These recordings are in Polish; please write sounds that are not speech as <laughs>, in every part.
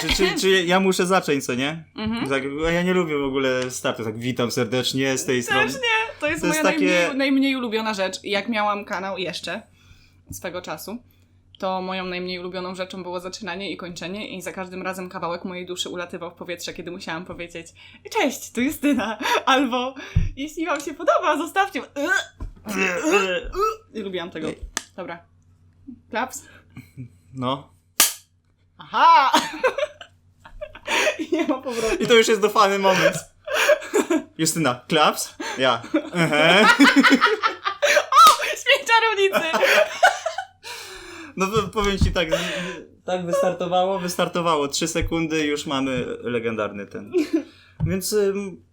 Czy, czy, <laughs> czy ja muszę zacząć, co nie? Mhm. Tak, a ja nie lubię w ogóle startu, tak witam serdecznie z tej strony. Też nie, to jest To jest moja takie- najmniej, najmniej ulubiona rzecz. Jak miałam kanał jeszcze swego czasu, to moją najmniej ulubioną rzeczą było zaczynanie i kończenie i za każdym razem kawałek mojej duszy ulatywał w powietrze, kiedy musiałam powiedzieć Cześć, tu Justyna, <laughs> albo jeśli wam się podoba, zostawcie... Nie <laughs> lubiłam tego. Dobra. Klaps. No. Aha! I <laughs> nie ma powrotu. I to już jest dofany moment. Justyna, klaps? Ja. Ehe. Śmiech czarownicy! No powiem ci tak, tak wystartowało, wystartowało. Trzy sekundy już mamy legendarny ten. Więc ym,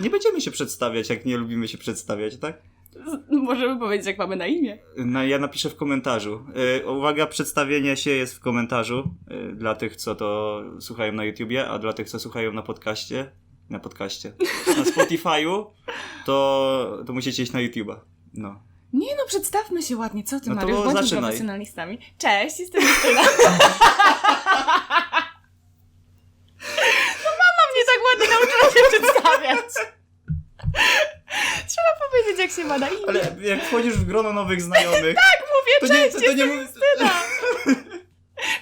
nie będziemy się przedstawiać, jak nie lubimy się przedstawiać, tak? <laughs> Możemy powiedzieć, jak mamy na imię. No, ja napiszę w komentarzu. Y, uwaga, przedstawienie się jest w komentarzu y, dla tych, co to słuchają na YouTubie, a dla tych, co słuchają na podcaście, na podcaście, na <laughs> Spotify'u, to, to musicie iść na YouTuba. No. Nie no, przedstawmy się ładnie. Co ty, No Mariusz? Zaczynaj. profesjonalistami. Cześć, jestem Justyna. <laughs> no mama mnie tak ładnie nauczyła się przedstawiać. Trzeba powiedzieć, jak się ma na imię. Ale jak wchodzisz w grono nowych znajomych, <laughs> Tak mówię, to nie, cześć, to, to nie. <laughs>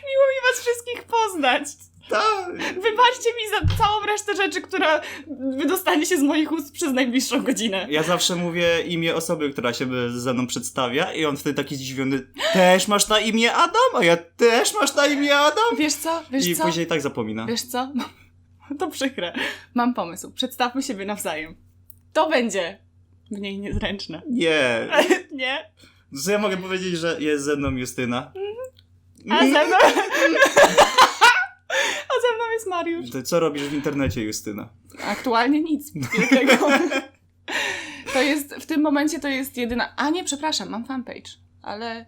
Miło mi was wszystkich poznać. Tak. Wybaczcie mi za całą resztę rzeczy, która wydostanie się z moich ust przez najbliższą godzinę. Ja zawsze mówię imię osoby, która się ze mną przedstawia i on wtedy taki zdziwiony, też masz na imię Adam, a ja też masz na imię Adam. Wiesz co? Wiesz I co? później tak zapomina. Wiesz co? <laughs> To przykre. Mam pomysł. Przedstawmy siebie nawzajem. To będzie mniej niezręczne. Nie. <laughs> Nie? Co ja mogę powiedzieć, że jest ze mną Justyna? A ze mną... <laughs> A ze mną jest Mariusz. To co robisz w internecie, Justyna? Aktualnie nic. <laughs> To jest, w tym momencie to jest jedyna... A nie, przepraszam, mam fanpage. Ale...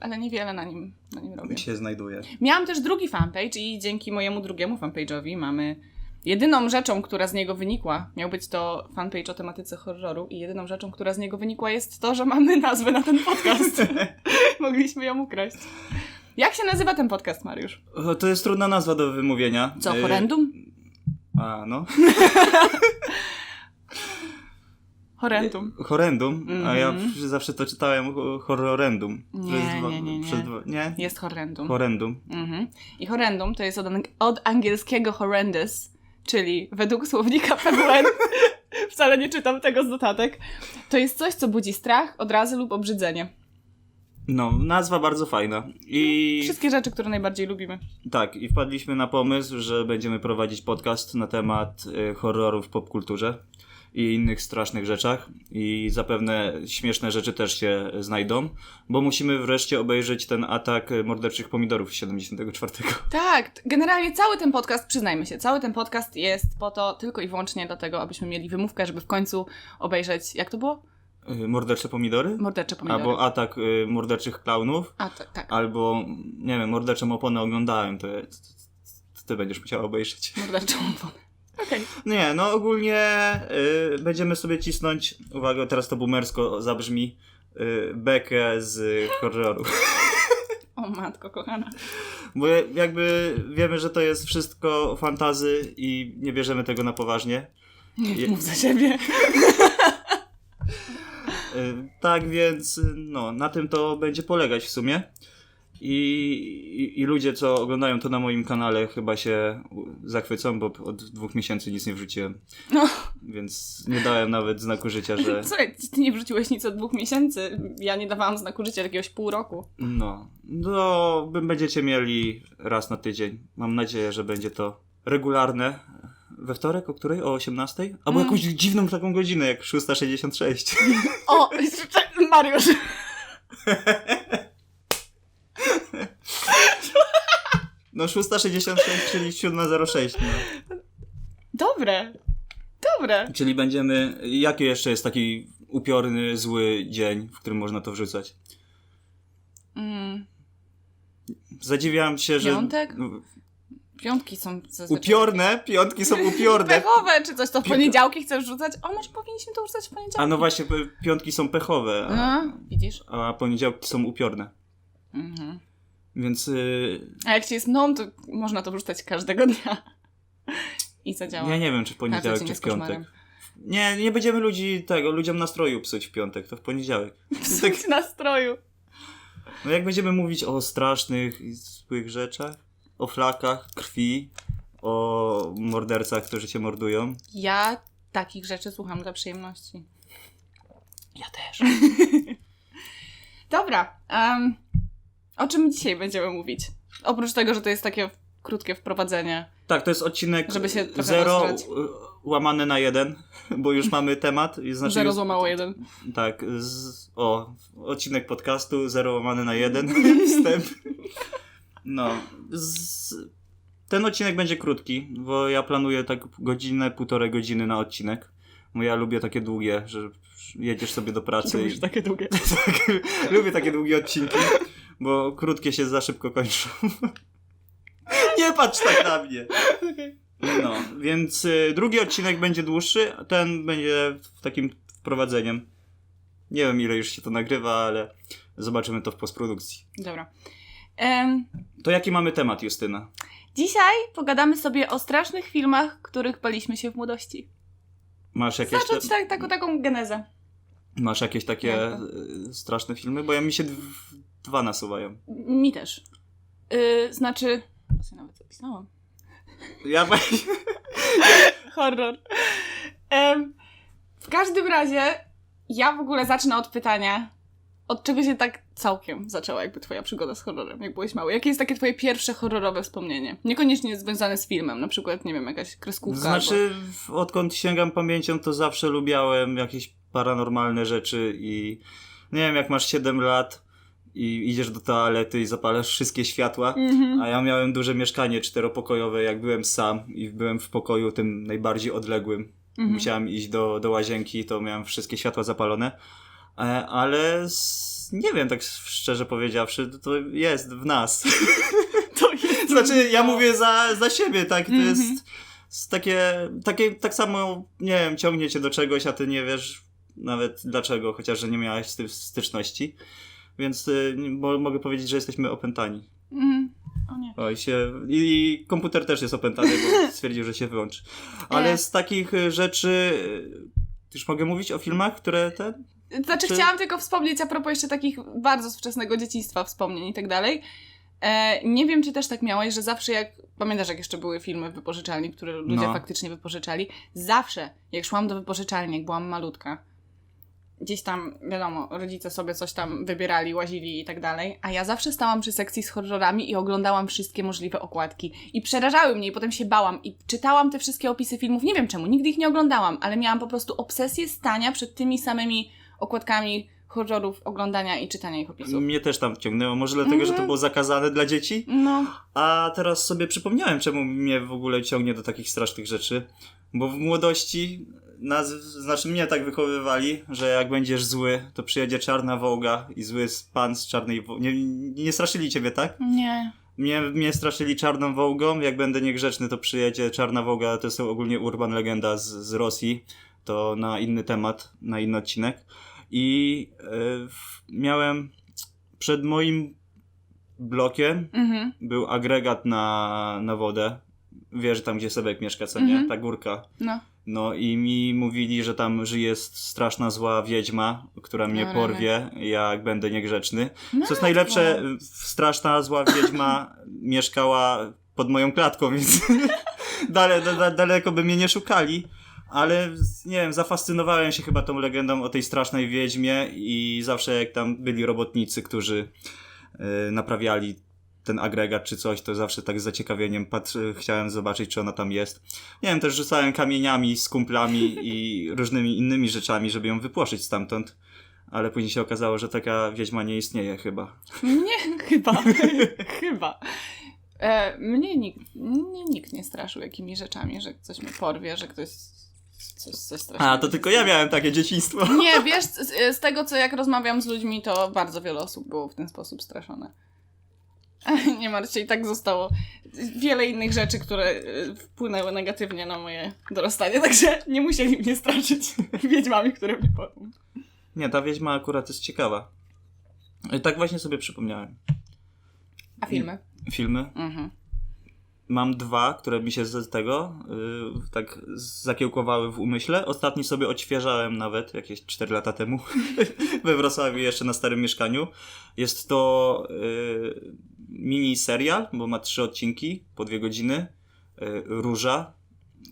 Ale niewiele na nim, na nim robię. się znajduje. Miałam też drugi fanpage i dzięki mojemu drugiemu fanpage'owi mamy jedyną rzeczą, która z niego wynikła, miał być to fanpage o tematyce horroru i jedyną rzeczą, która z niego wynikła jest to, że mamy nazwę na ten podcast. <laughs> Mogliśmy ją ukraść. Jak się nazywa ten podcast, Mariusz? To jest trudna nazwa do wymówienia. Co, Y, horrendum? A, no. <laughs> Horrendum. Horrendum, a ja Mhm. zawsze to czytałem ho- horrorendum. Nie, dwa- nie, nie, dwa, nie? Jest horrendum. Horrendum. Mhm. I horrendum to jest od, ang- od angielskiego horrendous, czyli według słownika PWN, <laughs> wcale nie czytam tego z notatek, to jest coś, co budzi strach, odrazy lub obrzydzenie. No, nazwa bardzo fajna. I Wszystkie rzeczy, które najbardziej lubimy. tak, i wpadliśmy na pomysł, że będziemy prowadzić podcast na temat y, horrorów w popkulturze i innych strasznych rzeczach. I zapewne śmieszne rzeczy też się znajdą, bo musimy wreszcie obejrzeć ten atak morderczych pomidorów z 74. Tak, generalnie cały ten podcast, przyznajmy się, cały ten podcast jest po to tylko i wyłącznie dlatego, abyśmy mieli wymówkę, żeby w końcu obejrzeć, jak to było? Y, Mordercze pomidory? Mordercze pomidory. Albo atak y, morderczych klaunów, A, tak, tak. albo, nie wiem, morderczą oponę oglądałem, to, to, to ty będziesz musiała obejrzeć. Morderczą oponę. Okej. Nie, no ogólnie y, będziemy sobie cisnąć, uwaga, teraz to boomersko zabrzmi, y, bekę z horroru. <laughs> O matko, kochana. Bo jakby wiemy, że to jest wszystko fantazy i nie bierzemy tego na poważnie. Nie Je- mów za siebie. <laughs> Y, tak więc, no, na tym to będzie polegać w sumie. I, i, I ludzie, co oglądają to na moim kanale, chyba się zachwycą, bo od dwóch miesięcy nic nie wrzuciłem. No. Więc nie dałem nawet znaku życia, że. Słuchaj, ty nie wrzuciłeś nic od dwóch miesięcy. Ja nie dawałam znaku życia jakiegoś pół roku. No, no, będziecie mieli raz na tydzień. Mam nadzieję, że będzie to regularne. We wtorek, o której? O 18? Albo Mm. jakąś dziwną taką godzinę, jak 6.66. O, Mariusz. <laughs> No 6.66, czyli 7.06. No. Dobre. Dobre. Czyli będziemy... Jaki jeszcze jest taki upiorny, zły dzień, w którym można to wrzucać? Mm, Zadziwiam się, że... Piątek? piątki są zazwyczaj. Upiorne? Piątki są upiorne. Pechowe, czy coś to w poniedziałki chcesz rzucać? O, może powinniśmy to rzucać w poniedziałki. A no właśnie, piątki są pechowe, a, A, widzisz? a poniedziałki są upiorne. Mhm. Więc y, A jak ci jest mną, to można to wrzucać każdego dnia. I zadziała. ja nie wiem, czy w poniedziałek, czy w koszmarem. piątek. Nie, nie będziemy ludzi tego, ludziom nastroju psuć w piątek, to w poniedziałek. <laughs> Tak, Psuć nastroju. no jak będziemy mówić o strasznych i złych rzeczach, o flakach, krwi, o mordercach, którzy cię mordują. Ja takich rzeczy słucham dla przyjemności. Ja też. <laughs> Dobra. em, o czym dzisiaj będziemy mówić? Oprócz tego, że to jest takie krótkie wprowadzenie. Tak, to jest odcinek Żeby się 0 rozgrzać. łamane na 1, <laughs> bo już mamy temat. i Znaczy Zero złamało jeden. Tak, z, o, odcinek podcastu 0 łamane na 1, <laughs> <laughs> wstęp. No, z, ten odcinek będzie krótki, bo ja planuję tak godzinę, półtorej godziny na odcinek. Bo ja lubię takie długie, że jedziesz sobie do pracy i... Lubisz takie długie. tak, lubię takie długie odcinki, bo krótkie się za szybko kończą. <laughs> Nie patrz tak na mnie. No, więc y, drugi odcinek będzie dłuższy, a ten będzie w takim wprowadzeniem. Nie wiem ile już się to nagrywa, ale zobaczymy to w postprodukcji. Dobra. Em, To jaki mamy temat, Justyna? dzisiaj pogadamy sobie o strasznych filmach, których baliśmy się w młodości. Masz jakieś, Zacząć tak, taką, taką genezę. masz jakieś takie Jak y, straszne filmy? Bo ja mi się dw, dwa nasuwają. Mi też. Yy, znaczy... Sobie nawet zapisałam. Ja <laughs> Horror. Em, w każdym razie, ja w ogóle zacznę od pytania, od czego się tak całkiem zaczęła jakby twoja przygoda z horrorem, jak byłeś mały? Jakie jest takie twoje pierwsze horrorowe wspomnienie? Niekoniecznie związane z filmem, na przykład, nie wiem, jakaś kreskówka Znaczy, w- odkąd sięgam pamięcią, to zawsze lubiałem jakieś paranormalne rzeczy i nie wiem, jak masz 7 lat i idziesz do toalety i zapalasz wszystkie światła. Mhm. a ja miałem duże mieszkanie czteropokojowe, jak byłem sam i byłem w pokoju tym najbardziej odległym. Mhm. Musiałem iść do, do łazienki, to miałem wszystkie światła zapalone. E, Ale nie wiem, tak szczerze powiedziawszy, to- jest w nas. <laughs> To jest... <laughs> Znaczy, ja mówię za, za siebie, tak? To Mhm. jest, jest takie, takie, tak samo, nie wiem, ciągnie cię do czegoś, a ty nie wiesz nawet dlaczego, chociaż, że nie miałeś styczności. Więc y, mo, mogę powiedzieć, że jesteśmy opętani. Mhm. O nie. Oj, się, i, I komputer też jest opętany, bo <laughs> stwierdził, że się wyłączy. Ale E. z takich y, rzeczy, y, już mogę mówić o filmach, które te... Znaczy, Czy- chciałam tylko wspomnieć a propos jeszcze takich bardzo z wczesnego dzieciństwa wspomnień i tak dalej. E, nie wiem, czy też tak miałeś, że zawsze jak, pamiętasz jak jeszcze były filmy w wypożyczalni, które ludzie No. faktycznie wypożyczali, zawsze jak szłam do wypożyczalni, jak byłam malutka, gdzieś tam, wiadomo, rodzice sobie coś tam wybierali, łazili i tak dalej, a ja zawsze stałam przy sekcji z horrorami i oglądałam wszystkie możliwe okładki. I przerażały mnie i potem się bałam i czytałam te wszystkie opisy filmów, nie wiem czemu, nigdy ich nie oglądałam, ale miałam po prostu obsesję stania przed tymi samymi okładkami horrorów, oglądania i czytania ich opisów. Mnie też tam ciągnęło, może dlatego, że to Mhm. było zakazane dla dzieci? No, A teraz sobie przypomniałem, czemu mnie w ogóle ciągnie do takich strasznych rzeczy. Bo w młodości, nas, znaczy mnie tak wychowywali, że jak będziesz zły, to przyjedzie czarna wołga i zły pan z czarnej wołgi. Nie, nie straszyli ciebie, tak? nie. Mnie, mnie straszyli czarną wołgą, jak będę niegrzeczny, to przyjedzie czarna wołga, to jest ogólnie urban legenda z, z Rosji. To na inny temat, na inny odcinek. I w- miałem przed moim blokiem Mhm. był agregat na, na wodę. Wiesz, tam gdzie Sebek mieszka, co nie? Mhm. Ta górka. No. No i mi mówili, że tam żyje straszna zła wiedźma, która mnie No, porwie, jak będę niegrzeczny. no. Co jest najlepsze, straszna zła wiedźma <laughs> mieszkała pod moją klatką, więc <laughs> dale, da, da, daleko by mnie nie szukali. Ale nie wiem, zafascynowałem się chyba tą legendą o tej strasznej wiedźmie i zawsze jak tam byli robotnicy, którzy y, naprawiali ten agregat czy coś, to zawsze tak z zaciekawieniem patrzy, chciałem zobaczyć, czy ona tam jest. Nie wiem, też rzucałem kamieniami z kumplami i <laughs> różnymi innymi rzeczami, żeby ją wypłoszyć stamtąd. Ale później się okazało, że taka wiedźma nie istnieje chyba. Nie, <laughs> chyba. <laughs> chyba. E, mnie nikt, mnie nikt nie straszył jakimi rzeczami, że ktoś mnie porwie, że ktoś coś, coś. A, to tylko ja miałem takie dzieciństwo. Nie, wiesz, z, z tego co jak rozmawiam z ludźmi, to bardzo wiele osób było w ten sposób straszone. <laughs> Nie martw się, i tak zostało wiele innych rzeczy, które e, wpłynęły negatywnie na moje dorastanie, <laughs> także nie musieli mnie straszyć <laughs> wiedźmami, które mnie porwą. Nie, ta wiedźma akurat jest ciekawa. I tak właśnie sobie przypomniałem. A filmy? filmy. Mhm. Mam dwa, które mi się z tego y, tak zakiełkowały w umyśle. Ostatni sobie odświeżałem nawet jakieś 4 lata temu we Wrocławiu, jeszcze na starym mieszkaniu. Jest to y, mini serial, bo ma trzy odcinki po dwie godziny. Y, Róża.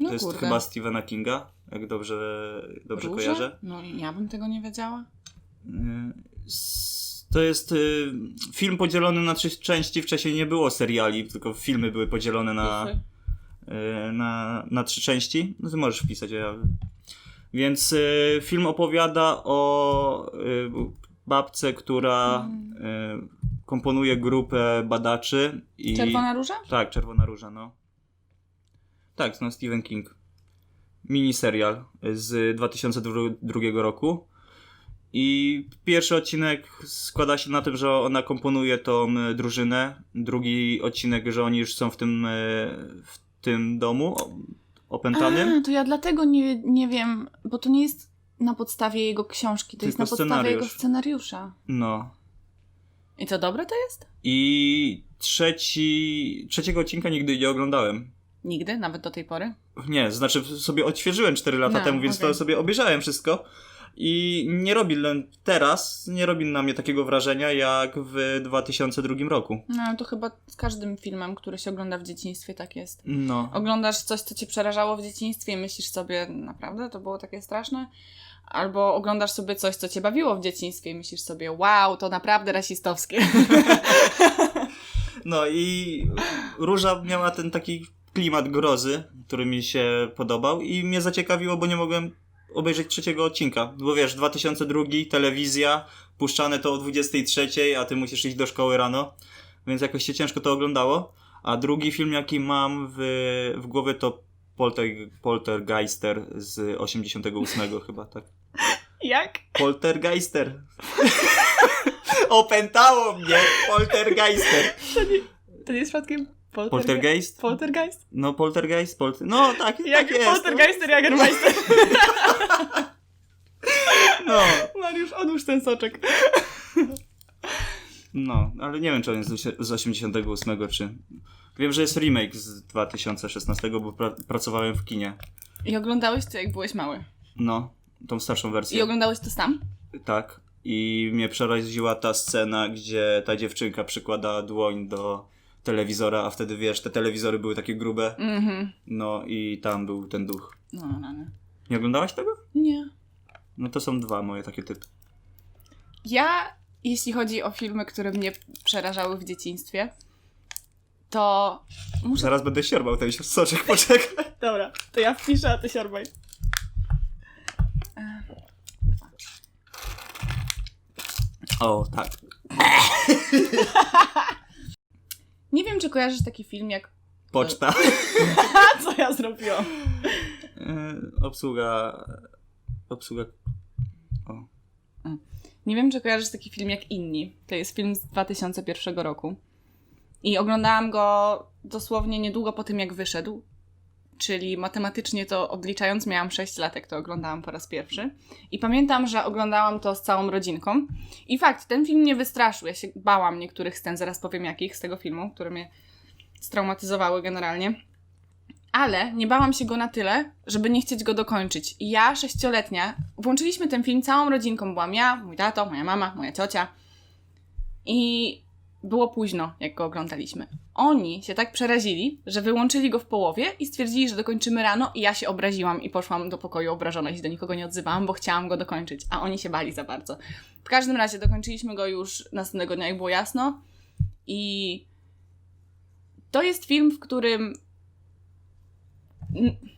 No to jest kurde. chyba Stephena Kinga, jak dobrze, dobrze kojarzę. No i ja bym tego nie wiedziała. S- To jest y, film podzielony na trzy części. Wcześniej nie było seriali, tylko filmy były podzielone na, na, na trzy części. No ty możesz wpisać, ja... Więc film opowiada o babce, która y, komponuje grupę badaczy i... Czerwona róża? Tak, Czerwona Róża, no. Tak, no Stephen King. Miniserial z 2002 roku. I pierwszy odcinek składa się na tym, że ona komponuje tą e, drużynę. Drugi odcinek, że oni już są w tym, e, w tym domu opętanym. A, to ja dlatego nie, nie wiem, bo to nie jest na podstawie jego książki, to jest Tylko na podstawie jego scenariusza. No. I to dobre to jest? I trzeci, trzeciego odcinka nigdy nie oglądałem. Nigdy, nawet do tej pory. Nie, znaczy sobie odświeżyłem 4 lata No, temu, więc okej. to sobie obejrzałem wszystko. I nie robi teraz, nie robi na mnie takiego wrażenia jak w 2002 roku. No to chyba z każdym filmem, który się ogląda w dzieciństwie tak jest. No. Oglądasz coś, co cię przerażało w dzieciństwie i myślisz sobie, naprawdę to było takie straszne? Albo oglądasz sobie coś, co cię bawiło w dzieciństwie i myślisz sobie, wow, to naprawdę rasistowskie. <laughs> No i Róża miała ten taki klimat grozy, który mi się podobał i mnie zaciekawiło, bo nie mogłem obejrzeć trzeciego odcinka. Bo wiesz, 2002, telewizja, puszczane to o 23, a ty musisz iść do szkoły rano, więc jakoś się ciężko to oglądało. A drugi film, jaki mam w, w głowie, to Polter, Poltergeister z 88 chyba, tak. Jak? Poltergeister. <laughs> Opętało mnie Poltergeister. To nie jest przypadkiem polterge- Poltergeist? poltergeist? No, poltergeist, polter... No, tak, Jak tak jest. poltergeister, Jagermeister. <laughs> No, Mariusz, odłóż ten soczek. no, ale nie wiem, czy on jest z- z 88, czy... Wiem, że jest remake z 2016, bo pra- pracowałem w kinie. I oglądałeś to, jak byłeś mały. No, tą starszą I wersję. oglądałeś to sam? Tak. I mnie przeraziła ta scena, gdzie ta dziewczynka przykłada dłoń do telewizora, a wtedy, wiesz, te telewizory były takie grube. Mhm. No i tam był ten duch. No, no, no. Nie oglądałaś tego? Nie. No to są dwa moje takie typy. Ja, jeśli chodzi o filmy, które mnie przerażały w dzieciństwie, to muszę... Zaraz będę siorbał ten soczek, poczekaj. <laughs> Dobra, to ja wpiszę, a ty siorbaj. O, tak. <laughs> Nie wiem, czy kojarzysz taki film jak... Poczta. <laughs> Co ja zrobiłam? E, obsługa. Obsługa. O. Nie wiem, czy kojarzysz taki film jak Inni. To jest film z 2001 roku. I oglądałam go dosłownie niedługo po tym, jak wyszedł. Czyli matematycznie to odliczając, miałam 6 lat, jak to oglądałam po raz pierwszy. I pamiętam, że oglądałam to z całą rodzinką. I fakt, ten film mnie wystraszył. Ja się bałam niektórych scen, zaraz powiem jakich z tego filmu, które mnie straumatyzowały generalnie. Ale nie bałam się go na tyle, żeby nie chcieć go dokończyć. I ja, sześcioletnia, włączyliśmy ten film całą rodzinką. Byłam ja, mój tato, moja mama, moja ciocia. I było późno, jak go oglądaliśmy. Oni się tak przerazili, że wyłączyli go w połowie i stwierdzili, że dokończymy rano i ja się obraziłam i poszłam do pokoju obrażona i się do nikogo nie odzywałam, bo chciałam go dokończyć, a oni się bali za bardzo. W każdym razie dokończyliśmy go już następnego dnia, jak było jasno i to jest film, w którym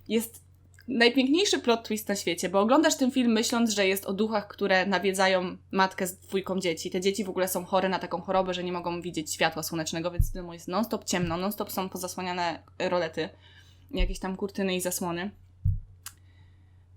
jest najpiękniejszy plot twist na świecie, bo oglądasz ten film myśląc, że jest o duchach, które nawiedzają matkę z dwójką dzieci. Te dzieci w ogóle są chore na taką chorobę, że nie mogą widzieć światła słonecznego, więc w domu jest non-stop ciemno, non-stop są pozasłaniane rolety, jakieś tam kurtyny i zasłony.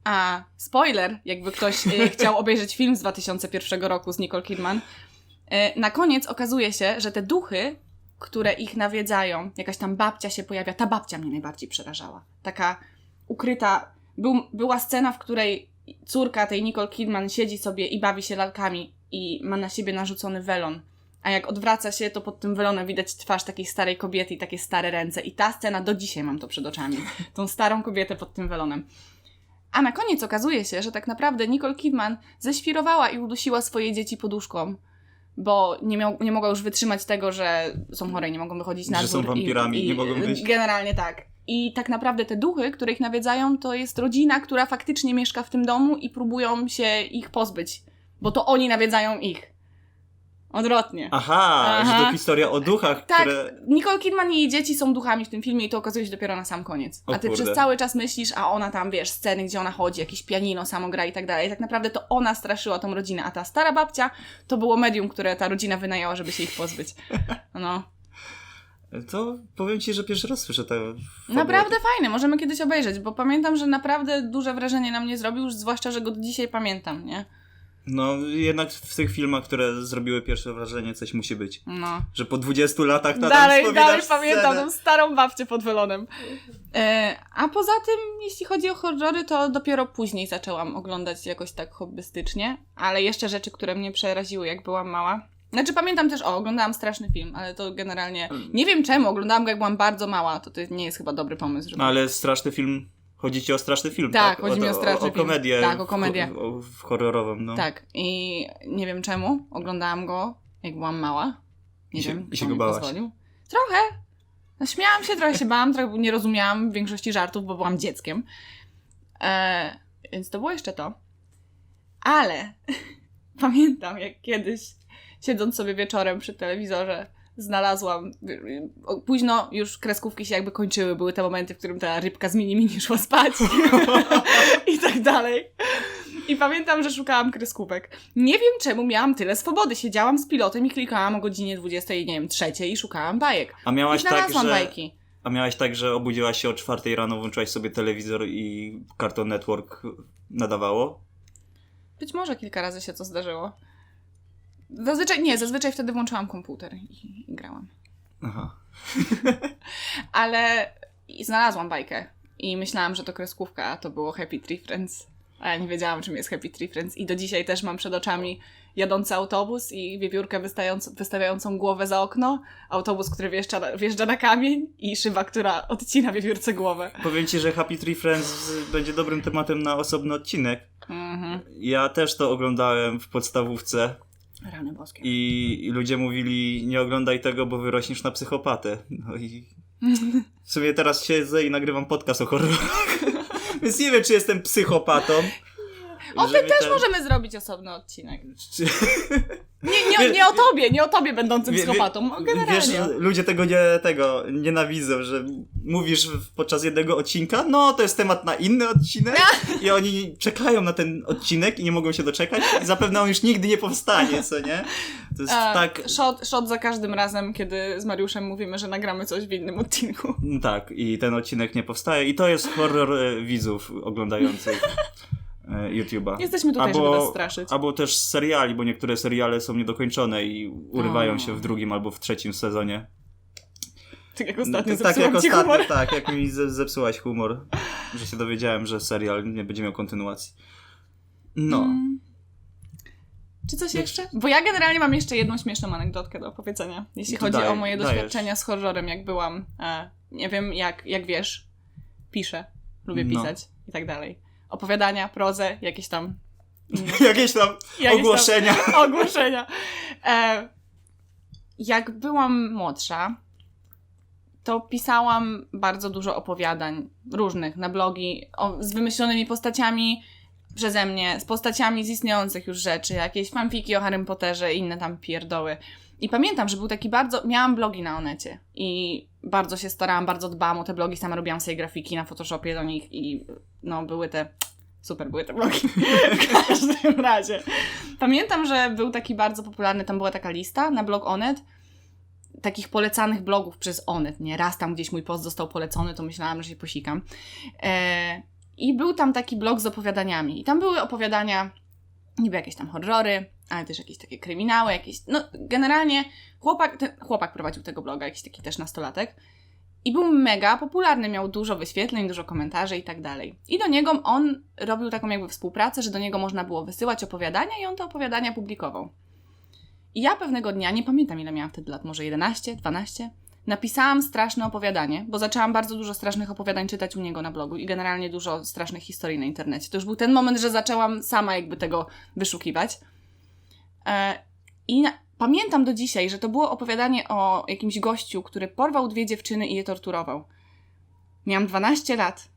A spoiler, jakby ktoś y, <laughs> chciał obejrzeć film z 2001 roku z Nicole Kidman, y, na koniec okazuje się, że te duchy, które ich nawiedzają, jakaś tam babcia się pojawia, ta babcia mnie najbardziej przerażała. Taka ukryta. Był, była scena, w której córka tej Nicole Kidman siedzi sobie i bawi się lalkami i ma na siebie narzucony welon A jak odwraca się, to pod tym welonem widać twarz takiej starej kobiety i takie stare ręce. I ta scena do dzisiaj mam to przed oczami. <laughs> Tą starą kobietę pod tym welonem. A na koniec okazuje się, że tak naprawdę Nicole Kidman ześwirowała i udusiła swoje dzieci poduszką, bo nie, miał, nie mogła już wytrzymać tego, że są chore i nie mogą wychodzić na Że są dwór. wampirami i nie mogą wyjść. Generalnie tak. I tak naprawdę te duchy, które ich nawiedzają, to jest rodzina, która faktycznie mieszka w tym domu i próbują się ich pozbyć, bo to oni nawiedzają ich. Odwrotnie. Aha, Aha. że to historia o duchach, Tak, które... Nicole Kidman i jej dzieci są duchami w tym filmie i to okazuje się dopiero na sam koniec. O A ty kurde. przez cały czas myślisz, a ona tam, wiesz, sceny, gdzie ona chodzi, jakieś pianino, samo gra i tak dalej. Tak naprawdę to ona straszyła tą rodzinę, a ta stara babcia to było medium, które ta rodzina wynajęła, żeby się ich pozbyć. No. To powiem ci, że pierwszy raz słyszę te fabuły. Naprawdę fajne, możemy kiedyś obejrzeć, bo pamiętam, że naprawdę duże wrażenie na mnie zrobił, zwłaszcza, że go do dzisiaj pamiętam, nie? No, jednak w tych filmach, które zrobiły pierwsze wrażenie, coś musi być. No. Że po 20 latach nadal dalej, dalej pamiętam scenę. tą starą babcię pod welonem. E, a poza tym, jeśli chodzi o horrory, to dopiero później zaczęłam oglądać jakoś tak hobbystycznie, ale jeszcze rzeczy, które mnie przeraziły, jak byłam mała. Znaczy pamiętam też, o, oglądałam straszny film, ale to generalnie, nie wiem czemu, oglądałam go jak byłam bardzo mała, to to nie jest chyba dobry pomysł, żeby... No ale straszny film, chodzi ci o straszny film, Tak, tak? chodzi mi o straszny o, film. komedię. Tak, o komedię. W, o, w horrorową, no. Tak, i nie wiem czemu, oglądałam go jak byłam mała. Nie I się- wiem, i się go bałaś. pozwolił. Trochę. No, śmiałam się, trochę się bałam, trochę nie rozumiałam większości żartów, bo byłam dzieckiem. E, więc to było jeszcze to. Ale <laughs> pamiętam, jak kiedyś, siedząc sobie wieczorem przy telewizorze, znalazłam. y, Późno już kreskówki się jakby kończyły. Były te momenty, w którym ta rybka z mini mini <laughs> szła spać <laughs> i tak dalej. I pamiętam, że szukałam kreskówek. Nie wiem czemu miałam tyle swobody. Siedziałam z pilotem i klikałam o godzinie 20, nie wiem, trzeciej i szukałam bajek. A I miałaś tak, znalazłam że... bajki. A miałaś tak, że obudziłaś się o czwartej rano, włączyłaś sobie telewizor i Cartoon Network nadawało? Być może kilka razy się to zdarzyło. Zazwyczaj, nie, zazwyczaj wtedy włączyłam komputer i, i grałam. Aha. <laughs> Ale i znalazłam bajkę i myślałam, że to kreskówka, a to było Happy Tree Friends. A ja nie wiedziałam, czym jest Happy Tree Friends. I do dzisiaj też mam przed oczami jadący autobus i wiewiórkę wystawiając, wystawiającą głowę za okno, autobus, który wjeżdża na, wjeżdża na kamień i szyba, która odcina wiewiórce głowę. Powiem ci, że Happy Tree Friends będzie dobrym tematem na osobny odcinek. Mhm. Ja też to oglądałem w podstawówce Rany boskie. i, i ludzie mówili nie oglądaj tego, bo wyrośniesz na psychopatę. No i w sumie teraz siedzę i nagrywam podcast o horrorach. <laughs> Więc nie wiem, czy jestem psychopatą. O tym też ten- możemy zrobić osobny odcinek. Nie, nie, nie o tobie, nie o tobie będącym psychopatą, generalnie. Wiesz, ludzie tego nie tego nienawidzą, że mówisz podczas jednego odcinka, no to jest temat na inny odcinek <laughs> i oni czekają na ten odcinek i nie mogą się doczekać i zapewne on już nigdy nie powstanie, co nie? To jest E, tak, shot, shot za każdym razem, kiedy z Mariuszem mówimy, że nagramy coś w innym odcinku. tak i ten odcinek nie powstaje i to jest horror e, widzów oglądających <laughs> YouTube'a. Jesteśmy tutaj, żeby was straszyć. Albo też seriali, bo niektóre seriale są niedokończone i urywają O. się w drugim albo w trzecim sezonie. Tak jak ostatnio tak zepsułam jak ostatnio, humor. tak, jak mi ze- zepsułaś humor, że się dowiedziałem, że serial nie będzie miał kontynuacji. No. Mm. Czy coś jeszcze? Bo ja generalnie mam jeszcze jedną śmieszną anegdotkę do opowiedzenia, jeśli chodzi daj, o moje dajesz. doświadczenia z horrorem, jak byłam. E, nie wiem, jak, jak wiesz, piszę, lubię No. pisać i tak dalej. Opowiadania, prozę, jakieś tam <laughs> Jakieś tam Jakieś tam- ogłoszenia. <laughs> ogłoszenia. E, jak byłam młodsza, to pisałam bardzo dużo opowiadań różnych na blogi o, z wymyślonymi postaciami przeze mnie, z postaciami z istniejących już rzeczy, jakieś fanfiki o Harrym Potterze i inne tam pierdoły. I pamiętam, że był taki bardzo... Miałam blogi na Onecie i bardzo się starałam, bardzo dbałam o te blogi, sama robiłam sobie grafiki na Photoshopie do nich i no były te... Super były te blogi. <laughs> w każdym razie. Pamiętam, że był taki bardzo popularny, tam była taka lista na blog Onet, takich polecanych blogów przez Onet, nie? Raz tam gdzieś mój post został polecony, to myślałam, że się posikam. E, I był tam taki blog z opowiadaniami. I tam były opowiadania, niby jakieś tam horrory, ale też jakieś takie kryminały, jakieś... No, generalnie chłopak, ten, chłopak prowadził tego bloga, jakiś taki też nastolatek. I był mega popularny, miał dużo wyświetleń, dużo komentarzy i tak dalej. I do niego on robił taką jakby współpracę, że do niego można było wysyłać opowiadania i on te opowiadania publikował. I ja pewnego dnia, nie pamiętam ile miałam wtedy lat, może 11, 12, napisałam straszne opowiadanie, bo zaczęłam bardzo dużo strasznych opowiadań czytać u niego na blogu i generalnie dużo strasznych historii na internecie. To już był ten moment, że zaczęłam sama jakby tego wyszukiwać. E, I pamiętam do dzisiaj, że to było opowiadanie o jakimś gościu, który porwał dwie dziewczyny i je torturował. Miałam 12 lat.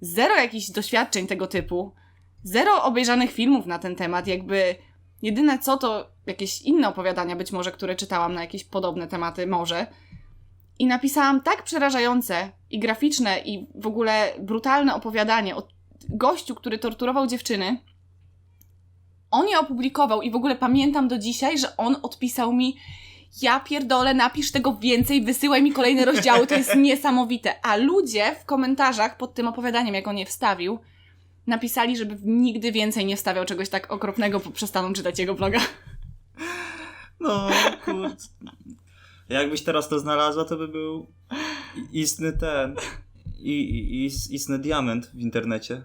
Zero jakichś doświadczeń tego typu. Zero obejrzanych filmów na ten temat. Jakby jedyne co to jakieś inne opowiadania, być może, które czytałam na jakieś podobne tematy, może. I napisałam tak przerażające i graficzne i w ogóle brutalne opowiadanie o gościu, który torturował dziewczyny. On je opublikował i w ogóle pamiętam do dzisiaj, że on odpisał mi ja pierdolę, napisz tego więcej, wysyłaj mi kolejne rozdziały, to jest <laughs> niesamowite. A ludzie w komentarzach pod tym opowiadaniem, jak on je wstawił, napisali, żeby nigdy więcej nie wstawiał czegoś tak okropnego, bo przestaną czytać jego bloga. No, kurde. Jakbyś teraz to znalazła, to by był istny ten. I, i- istny diament w internecie.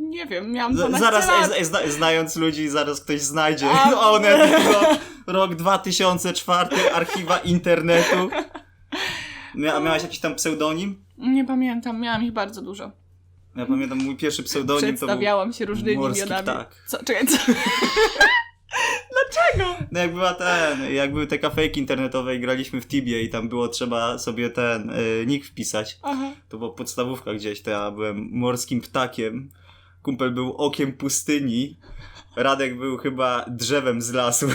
Nie wiem, miałam Z, 12 zaraz, lat. e, zna, znając ludzi, zaraz ktoś znajdzie. A, No, one, <laughs> rok, rok 2004, archiwa internetu. Mia, miałaś jakiś tam pseudonim? Nie pamiętam, miałam ich bardzo dużo. Ja pamiętam, mój pierwszy pseudonim to był Przedstawiałam się różnymi Morski imionami. Ptak. Co, czekaj, co? <laughs> Dlaczego? No jak była ten, jak były te kafejki internetowe i graliśmy w Tibie i tam było trzeba sobie ten y, nick wpisać. Aha. To była podstawówka gdzieś, to ja byłem morskim ptakiem. Kumpel był okiem pustyni. Radek był chyba drzewem z lasu.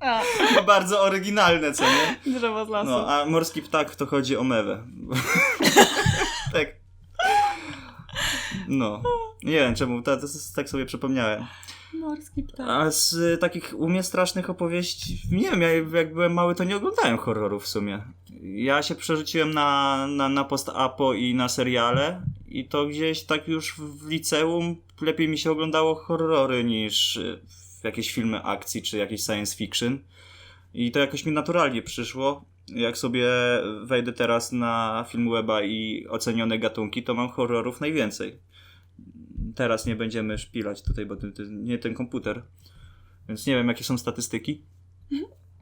A, <laughs> Bardzo oryginalne, co nie? drzewo z lasu. No, a morski ptak to chodzi o mewę. <laughs> tak. No. Nie wiem czemu, to, to, tak sobie przypomniałem. Morski ptak. A z takich u mnie strasznych opowieści, nie wiem, ja jak byłem mały, to nie oglądałem horrorów w sumie. Ja się przerzuciłem na, na, na post-apo i na seriale i to gdzieś tak już w liceum lepiej mi się oglądało horrory niż y, jakieś filmy akcji czy jakieś science fiction. I to jakoś mi naturalnie przyszło. Jak sobie wejdę teraz na film weba i ocenione gatunki, to mam horrorów najwięcej. Teraz nie będziemy szpilać tutaj, bo to, to nie ten komputer. Więc nie wiem, jakie są statystyki.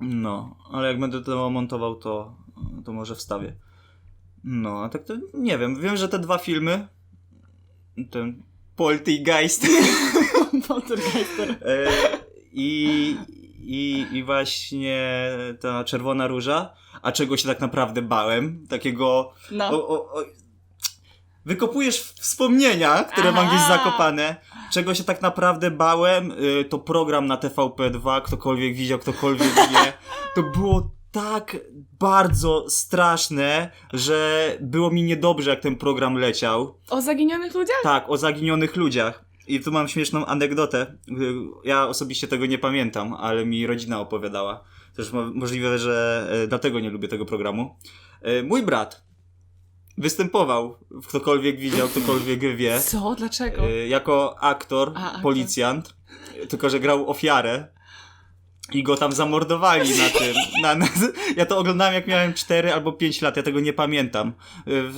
No, ale jak będę to montował, to, to może wstawię. No, a tak to nie wiem. Wiem, że te dwa filmy, ten Poltergeist Poltergeister. <laughs> <laughs> e, i, i, i właśnie ta Czerwona Róża, a czego się tak naprawdę bałem, takiego No. o, o, o, wykopujesz wspomnienia, które mam Aha. gdzieś zakopane. Czego się tak naprawdę bałem, y, to program na TVP2, ktokolwiek widział, ktokolwiek <laughs> wie. To było tak bardzo straszne, że było mi niedobrze, jak ten program leciał. O zaginionych ludziach? Tak, o zaginionych ludziach. I tu mam śmieszną anegdotę. Ja osobiście tego nie pamiętam, ale mi rodzina opowiadała. Też mo- możliwe, że y, dlatego nie lubię tego programu. Y, Mój brat występował, ktokolwiek widział, ktokolwiek wie, Co? Dlaczego? y, jako aktor, A, aktor. policjant, tylko że grał ofiarę. I go tam zamordowali na tym. Na, na, <laughs> ja to oglądałem jak miałem 4 albo 5 lat, ja tego nie pamiętam.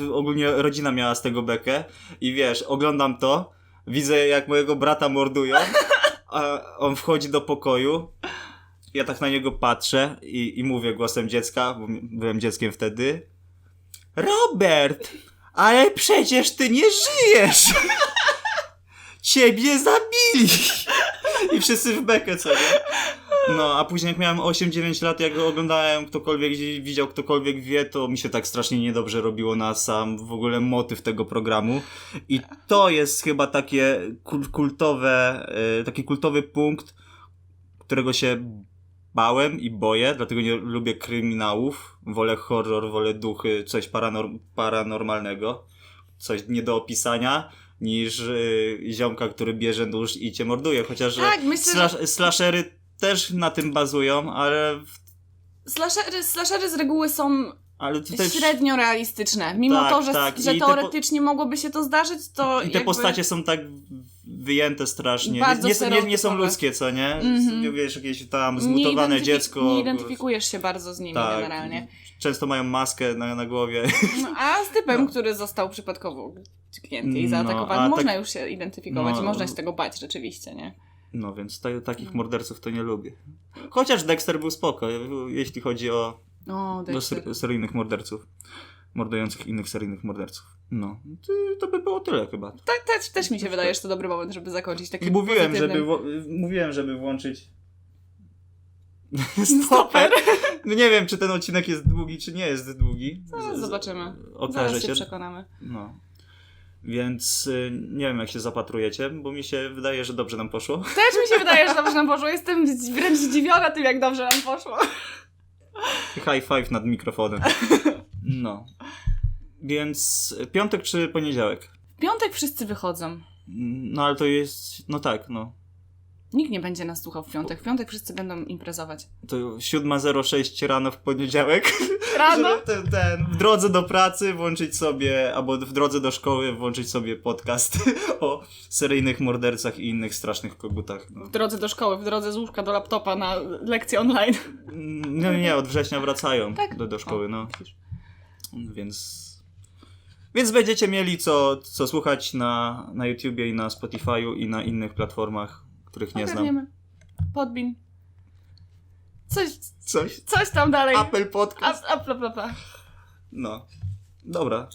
Y, Ogólnie rodzina miała z tego bekę. I wiesz, oglądam to, widzę jak mojego brata mordują, a on wchodzi do pokoju. Ja tak na niego patrzę i, i mówię głosem dziecka, bo byłem dzieckiem wtedy. Robert, ale przecież ty nie żyjesz! Ciebie zabili! I wszyscy w bekę, co? No, a później jak miałem 8-9 lat, jak go oglądałem, ktokolwiek widział, ktokolwiek wie, to mi się tak strasznie niedobrze robiło na sam w ogóle motyw tego programu. I to jest chyba takie kul- kultowe, e, taki kultowy punkt, którego się bałem i boję, dlatego nie lubię kryminałów. Wolę horror, wolę duchy, coś paranor- paranormalnego, coś nie do opisania, niż y, ziomka, który bierze nóż i cię morduje. Chociaż Tak, myślę, że slash, slashery też na tym bazują, ale, slashery, slashery z reguły są ale tutaj średnio realistyczne. Mimo Tak, to, że, tak. że I te po- teoretycznie mogłoby się to zdarzyć, to i te jakby... postacie są tak wyjęte strasznie. Nie, są- nie, nie są ludzkie, co nie? Mhm. Wiesz, jakieś tam nie zmutowane identyfi- dziecko. Nie identyfikujesz się bardzo z nimi tak, generalnie. Często mają maskę na, na głowie. No, a z typem, No. który został przypadkowo dźgnięty i No, zaatakowany, a można tak- już się identyfikować no. można się tego bać rzeczywiście, nie? No więc ta, takich No. morderców to nie lubię. Chociaż Dexter był spoko, jeśli chodzi o O, do Dexter. ser- seryjnych morderców. Mordujących innych seryjnych morderców. No. To, by było tyle chyba. Tak, też, też mi się wydaje, że to dobry moment, żeby zakończyć takim Mówiłem, pozytywnym... żeby, mówiłem, żeby włączyć <laughs> Stoper. No nie wiem, czy ten odcinek jest długi, czy nie jest długi. Z- zobaczymy. Okaże Zaraz się się. przekonamy. No. Więc y, nie wiem, jak się zapatrujecie, bo mi się wydaje, że dobrze nam poszło. Też mi się wydaje, że dobrze nam poszło. Jestem wręcz zdziwiona tym, jak dobrze nam poszło. High five nad mikrofonem. <laughs> No. Więc piątek czy poniedziałek? W piątek wszyscy wychodzą. No ale to jest. No tak, no. Nikt nie będzie nas słuchał w piątek. W piątek wszyscy będą imprezować. To 7.06 rano w poniedziałek. <laughs> Rano? Ten, ten, w drodze do pracy włączyć sobie, albo w drodze do szkoły włączyć sobie podcast <laughs> o seryjnych mordercach i innych strasznych kogutach. No. W drodze do szkoły, w drodze z łóżka do laptopa na lekcję online. No nie, nie, od września wracają <laughs> Tak? do, do szkoły, O, no. Więc. Więc będziecie mieli co, co słuchać na, na YouTubie i na Spotify'u i na innych platformach, których nie znam. Ogarniemy. Podbin. Coś, Coś. coś tam dalej. Apple A, Podcast. a, pla, pla, pla. No. Dobra.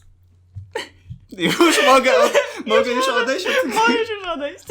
<laughs> Już mogę, od, mogę już odejść od <laughs> Możesz już odejść.